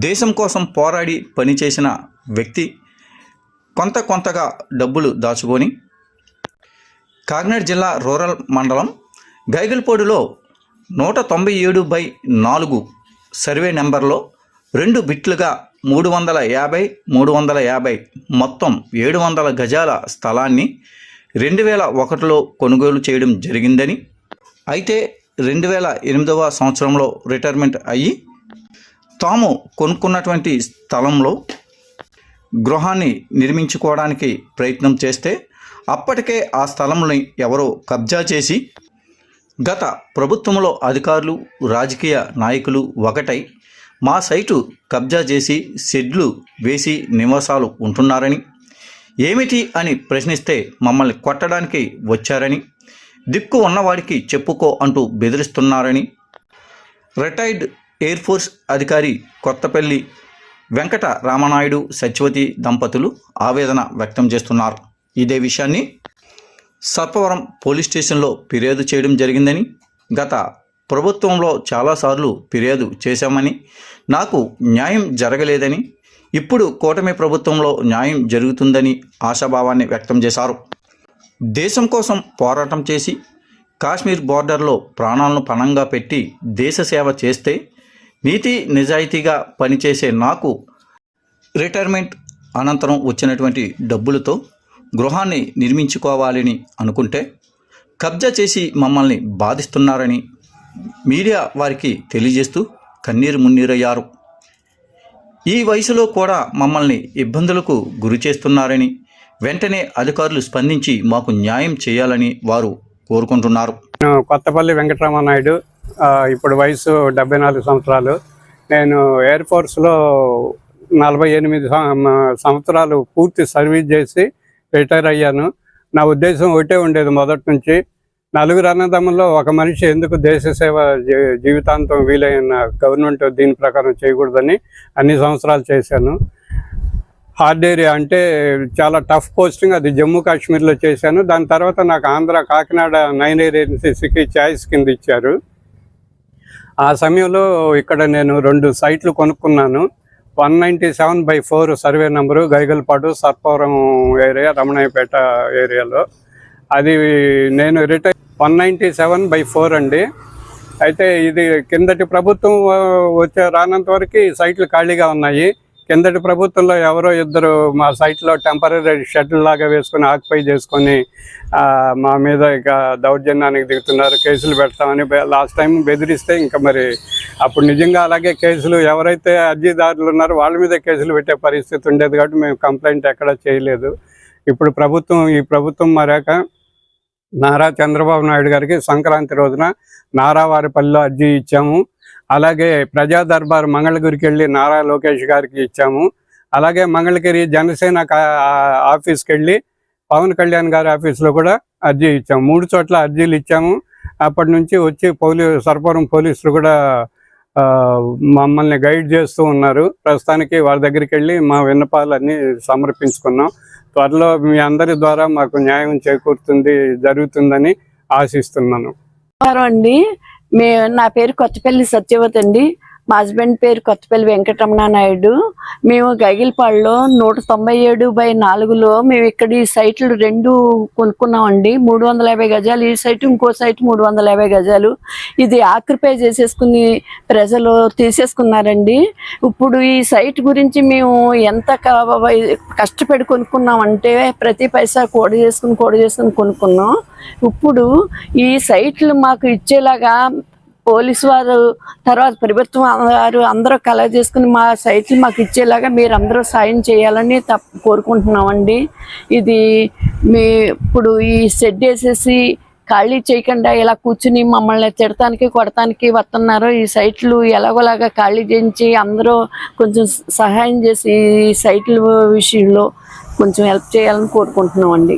దేశం కోసం పోరాడి పనిచేసిన వ్యక్తి కొంత కొంతగా డబ్బులు దాచుకొని కాకినాడ జిల్లా రూరల్ మండలం గైగల్పోడులో నూట తొంభై ఏడు బై నాలుగు సర్వే నెంబర్లో రెండు బిట్లుగా మూడు వందల యాభై మూడు వందల యాభై మొత్తం ఏడు వందల గజాల స్థలాన్ని రెండు వేల ఒకటిలో కొనుగోలు చేయడం జరిగిందని అయితే రెండు వేల ఎనిమిదవ సంవత్సరంలో రిటైర్మెంట్ అయ్యి తాము కొనుక్కున్నటువంటి స్థలంలో గృహాన్ని నిర్మించుకోవడానికి ప్రయత్నం చేస్తే అప్పటికే ఆ స్థలంని ఎవరో కబ్జా చేసి గత ప్రభుత్వంలో అధికారులు రాజకీయ నాయకులు ఒకటై మా సైటు కబ్జా చేసి షెడ్లు వేసి నివాసాలు ఉంటున్నారని ఏమిటి అని ప్రశ్నిస్తే మమ్మల్ని కొట్టడానికి వచ్చారని దిక్కు ఉన్నవాడికి చెప్పుకో అంటూ బెదిరిస్తున్నారని రిటైర్డ్ ఎయిర్ ఫోర్స్ అధికారి కొత్తపల్లి వెంకట రామనాయుడు సత్యవతి దంపతులు ఆవేదన వ్యక్తం చేస్తున్నారు. ఇదే విషయాన్ని సర్పవరం పోలీస్ స్టేషన్లో ఫిర్యాదు చేయడం జరిగిందని గత ప్రభుత్వంలో చాలాసార్లు ఫిర్యాదు చేశామని నాకు న్యాయం జరగలేదని ఇప్పుడు కూటమి ప్రభుత్వంలో న్యాయం జరుగుతుందని ఆశాభావాన్ని వ్యక్తం చేశారు. దేశం కోసం పోరాటం చేసి కాశ్మీర్ బోర్డర్లో ప్రాణాలను పణంగా పెట్టి దేశ సేవ చేస్తే నీతి నిజాయితీగా పనిచేసే నాకు రిటైర్మెంట్ అనంతరం వచ్చినటువంటి డబ్బులతో గృహాన్ని నిర్మించుకోవాలని అనుకుంటే కబ్జా చేసి మమ్మల్ని బాధిస్తున్నారని మీడియా వారికి తెలియజేస్తూ కన్నీరు మున్నీరయ్యారు. ఈ వయసులో కూడా మమ్మల్ని ఇబ్బందులకు గురి చేస్తున్నారని వెంటనే అధికారులు స్పందించి మాకు న్యాయం చేయాలని వారు కోరుకుంటున్నారు. కొత్తపల్లి వెంకటరామనాయుడు నాయుడు ఇప్పుడు వయసు డెబ్బై నాలుగు సంవత్సరాలు. నేను ఎయిర్ ఫోర్స్లో నలభై ఎనిమిది సంవత్సరాలు పూర్తి సర్వీస్ చేసి రిటైర్ అయ్యాను. నా ఉద్దేశం ఒకటే ఉండేది మొదటి నుంచి. నలుగురు అన్నదమ్ముల్లో ఒక మనిషి ఎందుకు దేశ సేవ జీవితాంతం వీలైన గవర్నమెంట్ దీని ప్రకారం చేయకూడదని అన్ని సంవత్సరాలు చేశాను. హార్డ్ ఏరియా అంటే చాలా టఫ్ పోస్టింగ్ అది జమ్మూ కాశ్మీర్లో చేశాను. దాని తర్వాత నాకు ఆంధ్ర కాకినాడ నైన్ ఏరియన్సీకి ఛాయిస్ కింద ఇచ్చారు. ఆ సమయంలో ఇక్కడ నేను రెండు సైట్లు కొనుక్కున్నాను. One ninety seven by four survey number Gaigolupadu Sarpavaram area Ramanayyapeta ఏరియాలో. అది నేను retire one ninety seven by four అండి. అయితే ఇది కిందటి ప్రభుత్వం వచ్చే రానంత వరకు సైట్లు ఖాళీగా ఉన్నాయి. కిందటి ప్రభుత్వంలో ఎవరో ఇద్దరు మా సైట్లో టెంపరీ షెడ్ లాగా వేసుకొని ఆక్యుపై చేసుకొని మా మీద ఇక దౌర్జన్యానికి దిగుతున్నారు. కేసులు పెడతామని లాస్ట్ టైం బెదిరిస్తే ఇంకా మరి అప్పుడు నిజంగా అలాగే కేసులు ఎవరైతే అర్జీదారులు ఉన్నారో వాళ్ళ మీద కేసులు పెట్టే పరిస్థితి ఉండేది కాబట్టి మేము కంప్లైంట్ ఎక్కడా చేయలేదు. ఇప్పుడు ప్రభుత్వం ఈ ప్రభుత్వం మరాక నారా చంద్రబాబు నాయుడు గారికి సంక్రాంతి రోజున నారావారిపల్లిలో అర్జీ ఇచ్చాము. అలాగే ప్రజా దర్బార్ మంగళగిరికి వెళ్ళి నారా లోకేష్ గారికి ఇచ్చాము. అలాగే మంగళగిరి జనసేన ఆఫీస్కి వెళ్ళి పవన్ కళ్యాణ్ గారి ఆఫీస్లో కూడా అర్జీ ఇచ్చాము. మూడు చోట్ల అర్జీలు ఇచ్చాము. అప్పటి నుంచి వచ్చి పోలీ సర్పవరం పోలీసులు కూడా మమ్మల్ని గైడ్ చేస్తూ ఉన్నారు. ప్రస్తుతానికి వారి దగ్గరికి వెళ్ళి మా విన్నపాలన్నీ సమర్పించుకున్నాం. త్వరలో మీ అందరి ద్వారా మాకు న్యాయం చేకూరుతుంది జరుగుతుందని ఆశిస్తున్నాను. అండి. మే నా పేరు కొత్తపల్లి సత్యవతి అండి. మా హస్బెండ్ పేరు కొత్తపల్లి వెంకటరమణ నాయుడు. మేము గగిలిపాడులో నూట తొంభై ఏడు బై నాలుగులో మేము ఇక్కడ ఈ సైట్లు రెండు కొనుక్కున్నామండి. మూడు వందల యాభై గజాలు ఈ సైట్ ఇంకో సైట్ మూడు వందల యాభై గజాలు. ఇది ఆక్యుపై చేసేసుకుని ప్రజలు తీసేసుకున్నారండి. ఇప్పుడు ఈ సైట్ గురించి మేము ఎంత కష్టపడి కొనుక్కున్నామంటే ప్రతి పైసా కూడ చేసుకుని కూడ చేసుకుని కొనుక్కున్నాం. ఇప్పుడు ఈ సైట్లు మాకు ఇచ్చేలాగా పోలీసు వారు తర్వాత ప్రభుత్వం వారు అందరూ కలర్ చేసుకుని మా సైట్లు మాకు ఇచ్చేలాగా మీరు అందరూ సాయం చేయాలని తప్ప కోరుకుంటున్నామండి. ఇది మీ ఇప్పుడు ఈ షెడ్ వేసేసి ఖాళీ చేయకుండా ఇలా కూర్చుని మమ్మల్ని తిడటానికి కొడటానికి వస్తున్నారు ఈ సైట్లు ఎలాగోలాగా ఖాళీ చేయించి అందరూ కొంచెం సహాయం చేసి ఈ సైట్ల విషయంలో కొంచెం హెల్ప్ చేయాలని కోరుకుంటున్నామండి.